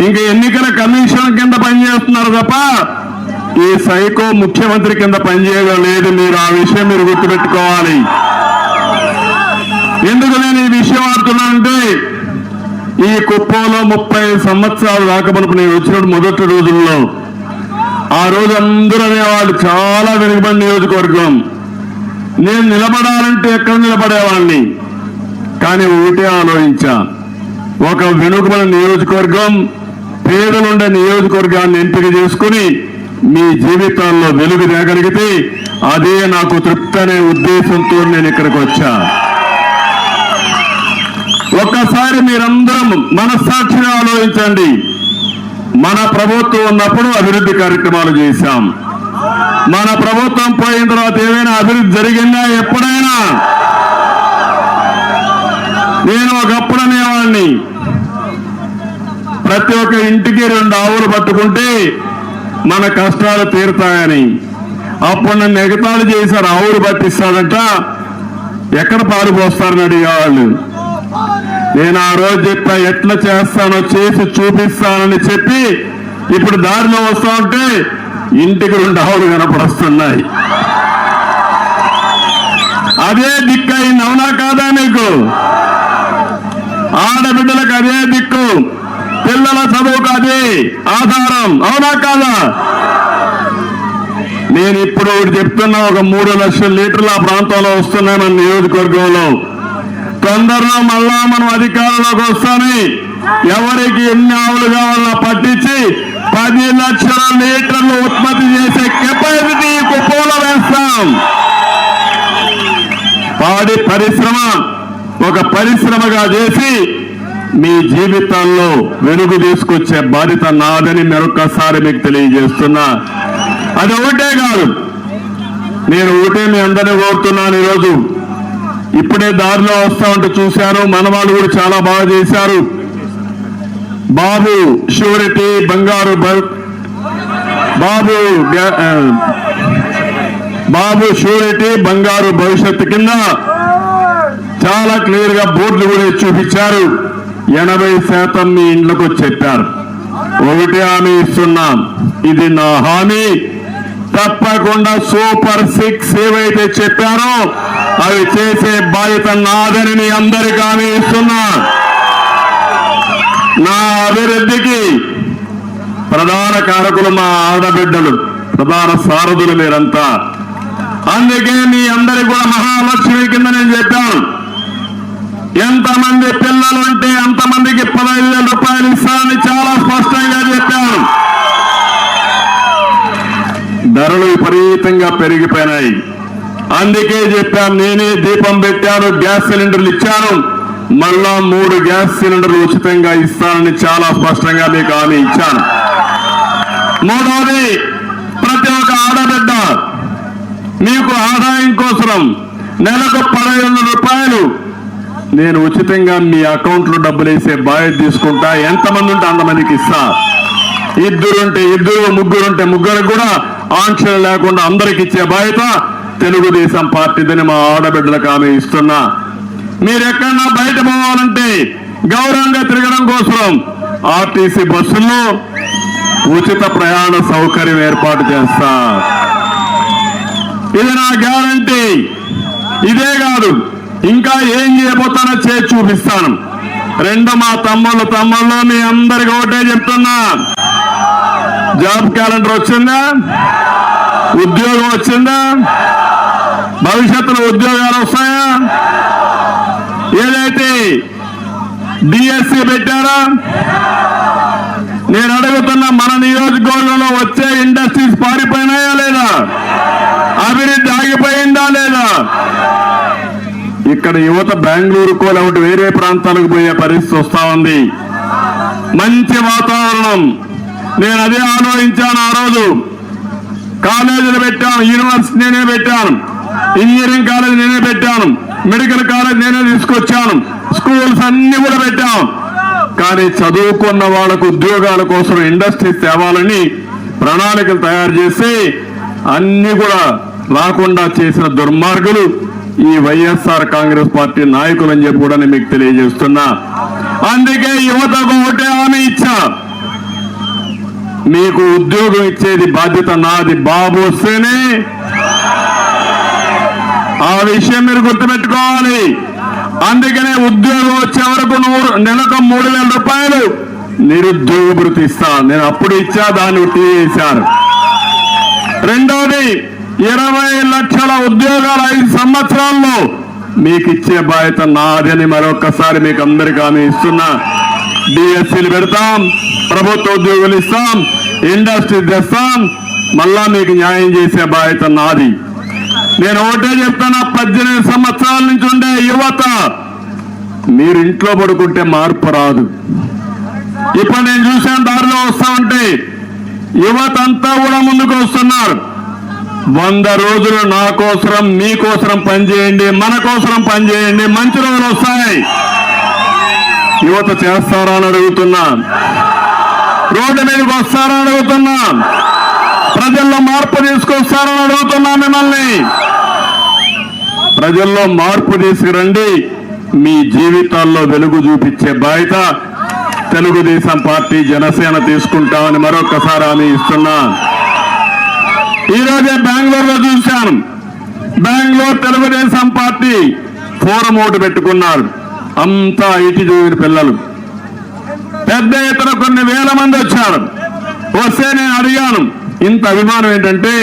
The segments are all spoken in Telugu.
ఇంక ఎన్నికల కమిషన్ కింద పనిచేస్తున్నారు తప్ప ఈ సైకో ముఖ్యమంత్రి కింద పనిచేయడం లేదు. మీరు ఆ విషయం మీరు గుర్తుపెట్టుకోవాలి. ఎందుకు నేను ఈ విషయం ఆడుతున్నానంటే ఈ కుప్పంలో ముప్పై సంవత్సరాలు రాకమునుపు నేను వచ్చినప్పుడు మొదటి రోజుల్లో ఆ రోజు అందరూ అనేవాళ్ళు చాలా వెనుకబడి నియోజకవర్గం. నేను నిలబడాలంటే ఎక్కడ నిలబడేవాడిని? కానీ ఒకటే ఆలోచించా. ఒక వెనుకబడిన నియోజకవర్గం పేదలుండే నియోజకవర్గాన్ని ఎంపిక చేసుకుని మీ జీవితాల్లో వెలుగు తేగలిగితే అదే నాకు తృప్తి అనే ఉద్దేశంతో నేను ఇక్కడికి వచ్చా. ఒక్కసారి మీరందరం మనస్సాక్షిగా ఆలోచించండి. మన ప్రభుత్వం ఉన్నప్పుడు అభివృద్ధి కార్యక్రమాలు చేశాం. మన ప్రభుత్వం పోయిన తర్వాత ఏమైనా అభివృద్ధి జరిగిందా? ఎప్పుడైనా. నేను ఒకప్పుడు అనేవాడిని. ప్రతి ఒక్క ఇంటికి రెండు ఆవులు పట్టుకుంటే మన కష్టాలు తీరుతాయని. అప్పుడు నన్ను ఎగతాళి చేశారు ఆవులు పట్టిస్తాడంట. ఎక్కడ పాలు పోస్తారని అడిగేవాళ్ళు. నేను ఆ రోజు చెప్పా ఎట్లా చేస్తానో చేసి చూపిస్తానని చెప్పి ఇప్పుడు దారిలో వస్తా ఉంటే ఇంటికి రెండు ఆవులు కనపడొస్తున్నాయి. అదే దిక్కు అయింది అవునా కాదా నీకు? ఆడబిడ్డలకు అదే దిక్కు. పిల్లల చదువుకు అదే ఆధారం. అవునా కాదా? నేను ఇప్పుడు ఒకటి చెప్తున్నా ఒక మూడు లక్షల లీటర్ల ఆ ప్రాంతంలో వస్తున్నాయి మన నియోజకవర్గంలో. తొందరలో మళ్ళా మనం అధికారంలోకి వస్తామని ఎవరికి ఎన్ని ఆవులు కావాలో పట్టించి పది లక్షల లీటర్లు ఉత్పత్తి చేసే కెపాసిటీ కుప్పంలో వేస్తాం. పాడి పరిశ్రమ ఒక పరిశ్రమగా చేసి మీ జీవితాల్లో వెలుగు తీసుకొచ్చే బాధ్యత నాదని మరొకసారి మీకు తెలియజేస్తున్నా. అది ఒకటే కాదు. నేను ఒకటే మీ అందరినీ కోరుతున్నాను ఈరోజు. ఇప్పుడే దారిలో వస్తా ఉంటే చూశారు మనవాళ్ళు కూడా చాలా బాగా చేశారు. బాబు షూరిటీ బంగారు బాబు గ్యా- బాబు షూరిటీ బంగారు భవిష్యత్తు కింద చాలా క్లియర్గా బోర్డులు కూడా చూపించారు. ఎనభై శాతం మీ ఇండ్లకు చెప్పారు. ఒకటి హామీ ఇస్తున్నాం. ఇది నా హామీ. తప్పకుండా సూపర్ సిక్స్ ఏవైతే చెప్పారో అవి చేసే బాధ్యత నాదని మీ అందరికి హామీ ఇస్తున్నా. నా అభివృద్ధికి ప్రధాన కారకులు మా ఆడబిడ్డలు ప్రధాన సారథులు మీరంతా. అందుకే మీ అందరికి కూడా మహాలక్ష్మి కింద నేను చెప్పాను. ఎంతమంది పిల్లలు ఉంటే అంతమందికి పదహైదు వేల రూపాయలు ఇస్తానని చాలా స్పష్టంగా చెప్పాను ధరలు విపరీతంగా పెరిగిపోయినాయి. అందుకే చెప్పాను నేనే దీపం పెట్టాను గ్యాస్ సిలిండర్లు ఇచ్చాను. మళ్ళా మూడు గ్యాస్ సిలిండర్లు ఉచితంగా ఇస్తానని చాలా స్పష్టంగా మీకు హామీ ఇచ్చాను. మూడవది ప్రతి ఒక్క ఆడబిడ్డ మీకు ఆదాయం కోసం నెలకు పదహైదు వందల రూపాయలు నేను ఉచితంగా మీ అకౌంట్లో డబ్బులు వేసే బాధ్యత తీసుకుంటా. ఎంతమంది ఉంటే అంతమందికి ఇస్తా. ఇద్దరుంటే ఇద్దరు ముగ్గురుంటే ముగ్గురికి కూడా ఆంక్షలు లేకుండా అందరికి ఇచ్చే బాధ్యత తెలుగుదేశం పార్టీదని మా ఆడబిడ్డలకు ఆమె ఇస్తున్నా. మీరు ఎక్కడన్నా బయట పోవాలంటే గౌరవంగా తిరగడం కోసం ఆర్టీసీ బస్సుల్లో ఉచిత ప్రయాణ సౌకర్యం ఏర్పాటు చేస్తా. ఇది నా గ్యారంటీ. ఇదే కాదు. ఇంకా ఏం చేయబోతానో చేసి చూపిస్తాను. రెండు మా తమ్ముళ్ళు తమ్ముళ్ళు మీ అందరికి ఒకటే చెప్తున్నా. జాబ్ క్యాలెండర్ వచ్చిందా? ఉద్యోగం వచ్చిందా? భవిష్యత్తులో ఉద్యోగాలు వస్తాయా? ఏదైతే డిఎస్సి పెట్టారా? నేను అడుగుతున్న మన నియోజకవర్గంలో వచ్చే ఇండస్ట్రీస్ పారిపోయినాయా లేదా? అభివృద్ధి ఆగిపోయిందా లేదా? ఇక్కడ యువత బెంగళూరుకో లేకపోతే వేరే ప్రాంతాలకు పోయే పరిస్థితి వస్తా ఉంది. మంచి వాతావరణం. నేను అదే ఆలోచించాను ఆ రోజు. కాలేజీలు పెట్టాను యూనివర్సిటీ నేనే పెట్టాను. ఇంజనీరింగ్ కాలేజ్ నేనే పెట్టాను. మెడికల్ కాలేజ్ నేనే తీసుకొచ్చాను. స్కూల్స్ అన్ని కూడా పెట్టాం కానీ చదువుకున్న వాళ్ళకు ఉద్యోగాల కోసం ఇండస్ట్రీస్ తేవాలని ప్రణాళికలు తయారు చేసి అన్ని కూడా రాకుండా చేసిన దుర్మార్గులు ఈ వైఎస్ఆర్ కాంగ్రెస్ పార్టీ నాయకులని చెప్పి కూడా నేను మీకు తెలియజేస్తున్నా. అందుకే యువతకు ఒకటే హామీ ఇచ్చా. మీకు ఉద్యోగం ఇచ్చేది బాధ్యత నాది బాబు వస్తేనే ఆ విషయం మీరు గుర్తుపెట్టుకోవాలి. అందుకనే ఉద్యోగం వచ్చే వరకు నూరు నెలకు మూడు వేల రూపాయలు నిరుద్యోగ భృతి ఇస్తా. నేను అప్పుడు ఇచ్చా దాన్ని తీసేశారు రెండోది ఇరవై లక్షల ఉద్యోగాలు ఐదు సంవత్సరాల్లో మీకు ఇచ్చే బాధ్యత నాదని మరొకసారి మీకు అందరికీ హామీ ఇస్తున్నా. డిఎస్సీలు పెడతాం ప్రభుత్వ ఉద్యోగులు ఇస్తాం ఇండస్ట్రీ తెస్తాం మళ్ళా మీకు న్యాయం చేసే బాధ్యత నాది. నేను ఒకటే చెప్తాను పద్దెనిమిది సంవత్సరాల నుంచి ఉండే యువత మీరు ఇంట్లో పడుకుంటే మార్పు రాదు. ఇప్పుడు నేను చూసాను దారిలో వస్తా ఉంటే యువత అంతా కూడా ముందుకు వస్తున్నారు. వంద రోజులు నా కోసరం మీకోసరం పనిచేయండి మన కోసరం పనిచేయండి మంచి రోజులు వస్తాయి. యువత చేస్తారా అని అడుగుతున్నా. రోడ్డు మీదకి వస్తారా అని అడుగుతున్నా. ప్రజల్లో మార్పు తీసుకొస్తారని అడుగుతున్నా మిమ్మల్ని. ప్రజల్లో మార్పు తీసుకురండి. మీ జీవితాల్లో వెలుగు చూపించే బాధ్యత తెలుగుదేశం పార్టీ జనసేన తీసుకుంటామని మరొకసారి హామీ ఇస్తున్నా. ఈరోజే బెంగళూరులో చూశాను. బెంగళూరు తెలుగుదేశం పార్టీ ఫోరం ఒకటి పెట్టుకున్నారు. అంతా ఇటు చూపిన పిల్లలు. పెద్ద ఎత్తున కొన్ని వేల మంది వచ్చారు. వస్తే నేను అడిగాను ఇంత అభిమానం ఏంటంటే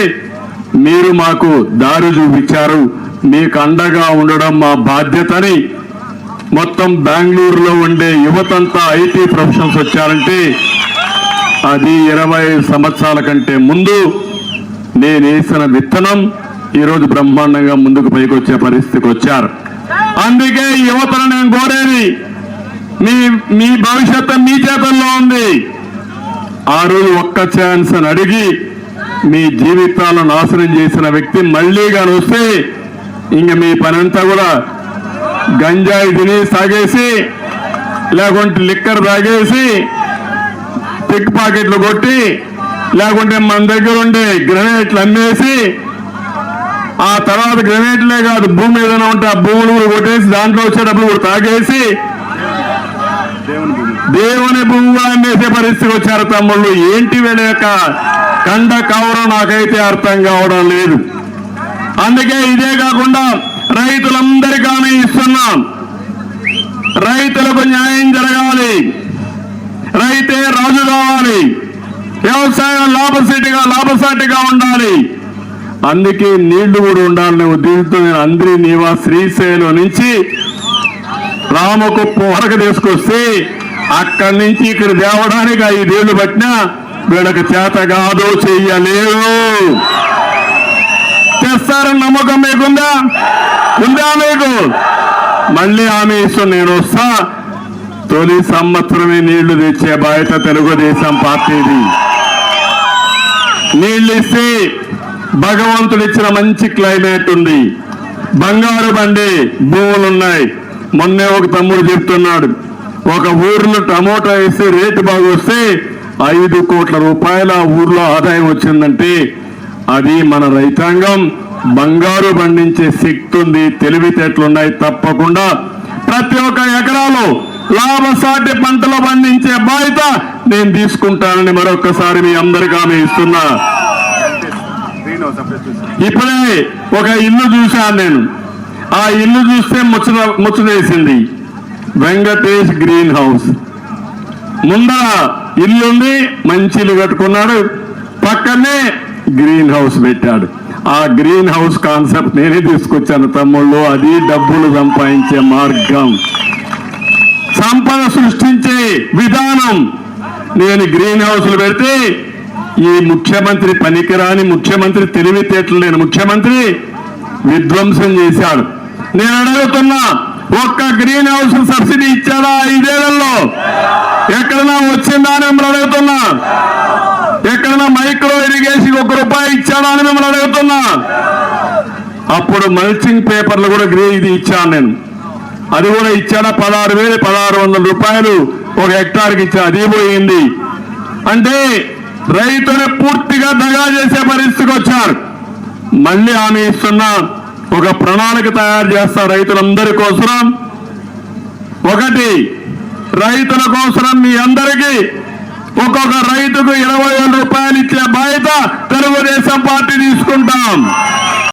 మీరు మాకు దారి చూపించారు మీకు అండగా ఉండడం మా బాధ్యతని. మొత్తం బెంగళూరులో ఉండే యువతంతా ఐటీ ప్రొఫెషన్స్ వచ్చారంటే అది ఇరవై సంవత్సరాల కంటే ముందు నేను వేసిన విత్తనం ఈరోజు బ్రహ్మాండంగా ముందుకు పైకి వచ్చే పరిస్థితికి వచ్చారు. అందుకే యువతను నేను కోరేది మీ మీ భవిష్యత్తు మీ చేతుల్లో ఉంది. ఆ రోజు ఒక్క ఛాన్స్ అని అడిగి మీ జీవితాలను నాశనం చేసిన వ్యక్తి మళ్ళీ కానీ వస్తే ఇంక మీ పనంతా కూడా గంజాయి తిని సాగేసి లేకుంటే లిక్కర్ తాగేసి పిక్ పాకెట్లు కొట్టి లేకుంటే మన దగ్గర ఉండే గ్రనేట్లు అమ్మేసి ఆ తర్వాత గ్రనేట్లే కాదు భూమి ఏదైనా ఉంటే ఆ భూములు కూడా కొట్టేసి దాంట్లో వచ్చేటప్పుడు కూడా తాగేసి దేవుని భూమి అమ్మేసే పరిస్థితికి వచ్చారు తమ్ముళ్ళు. ఏంటి వీళ్ళ యొక్క కండ కవరం నాకైతే అర్థం కావడం లేదు. అందుకే ఇదే కాకుండా రైతులందరికీ హామీ ఇస్తున్నాం. రైతులకు న్యాయం జరగాలి. రైతే రాజు కావాలి. వ్యవసాయం లాభసాటిగా లాభసాటిగా ఉండాలి. అందుకే నీళ్ళు కూడా ఉండాలనే ఉద్దేశంతో నేను అందరి నీవా శ్రీశైలం నుంచి రామకుప్ప వరకు తీసుకొస్తే అక్కడి నుంచి ఇక్కడ తేవడానికి ఐదేళ్ళు పట్టినా వీళ్ళకి చేత కాదు చెయ్యలేదు తెస్తారని నమ్మకం మీకుందా? ఉందా మీకు? మళ్ళీ ఆమె ఇస్తూ నేను వస్తా. తొలి సంవత్సరమే నీళ్ళు తెచ్చే బాధ్యత తెలుగుదేశం పార్టీది. నీళ్ళు ఇస్తే భగవంతుడు ఇచ్చిన మంచి క్లైమేట్ ఉంది. బంగారు బండి భూములు ఉన్నాయి మొన్నే ఒక తమ్ముడు చెప్తున్నాడు ఒక ఊర్లో టమోటా వేస్తే రేటు బాగా వస్తే ఐదు కోట్ల రూపాయల ఆ ఊర్లో ఆదాయం వచ్చిందంటే అది మన రైతాంగం. బంగారు పండించే శక్తి ఉంది తెలివితేటలు ఉన్నాయి తప్పకుండా. ప్రతి ఒక్క ఎకరాలో లాభసాటి పంటలు పండించే బాధ్యత నేను తీసుకుంటానని మరొకసారి మీ అందరికీ ఆమె ఇస్తున్నా. ఇప్పుడే ఒక ఇల్లు చూశాను నేను. ఆ ఇల్లు చూస్తే ముచ్చట ముచ్చటేసింది వెంకటేష్ గ్రీన్ హౌస్. ముందర ఇల్లుంది మంచి ఇల్లు కట్టుకున్నాడు. పక్కనే గ్రీన్ హౌస్ పెట్టాడు. ఆ గ్రీన్ హౌస్ కాన్సెప్ట్ నేనే తీసుకొచ్చాను తమ్ముళ్ళు. అది డబ్బులు సంపాదించే మార్గం. సంపద సృష్టించే విధానం. నేను గ్రీన్ హౌస్లు పెడితే ఈ ముఖ్యమంత్రి పనికిరాని ముఖ్యమంత్రి తెలివితేటలు లేని ముఖ్యమంత్రి విధ్వంసం చేశాడు. నేను అడుగుతున్నా ఒక్క గ్రీన్ హౌస్ సబ్సిడీ ఇచ్చాడా ఐదేళ్ళలో? ఎక్కడన్నా వచ్చిందా అని మిమ్మల్ని అడుగుతున్నా? ఎక్కడన్నా మైక్రో ఇరిగేషన్ ఒక రూపాయి ఇచ్చాడా అని మిమ్మల్ని అడుగుతున్నా? అప్పుడు మల్చింగ్ పేపర్లు కూడా గ్రీన్ ఇది ఇచ్చాను నేను. అది కూడా ఇచ్చాడా? పదహారు వేలు పదహారు వందల రూపాయలు ఒక హెక్టార్కి ఇచ్చాడు అది పోయింది. అంటే రైతుని పూర్తిగా దగా చేసే పరిస్థితికి వచ్చారు. మళ్ళీ ఆమె ఇస్తున్నా ఒక ప్రణాళిక తయారు చేస్తా రైతులందరి కోసం ఒకటి రైతుల కోసం మీ అందరికీ ఒక్కొక్క రైతుకు ఇరవై వేల రూపాయలు ఇచ్చే బాధ్యత తెలుగుదేశం పార్టీ తీసుకుంటాం.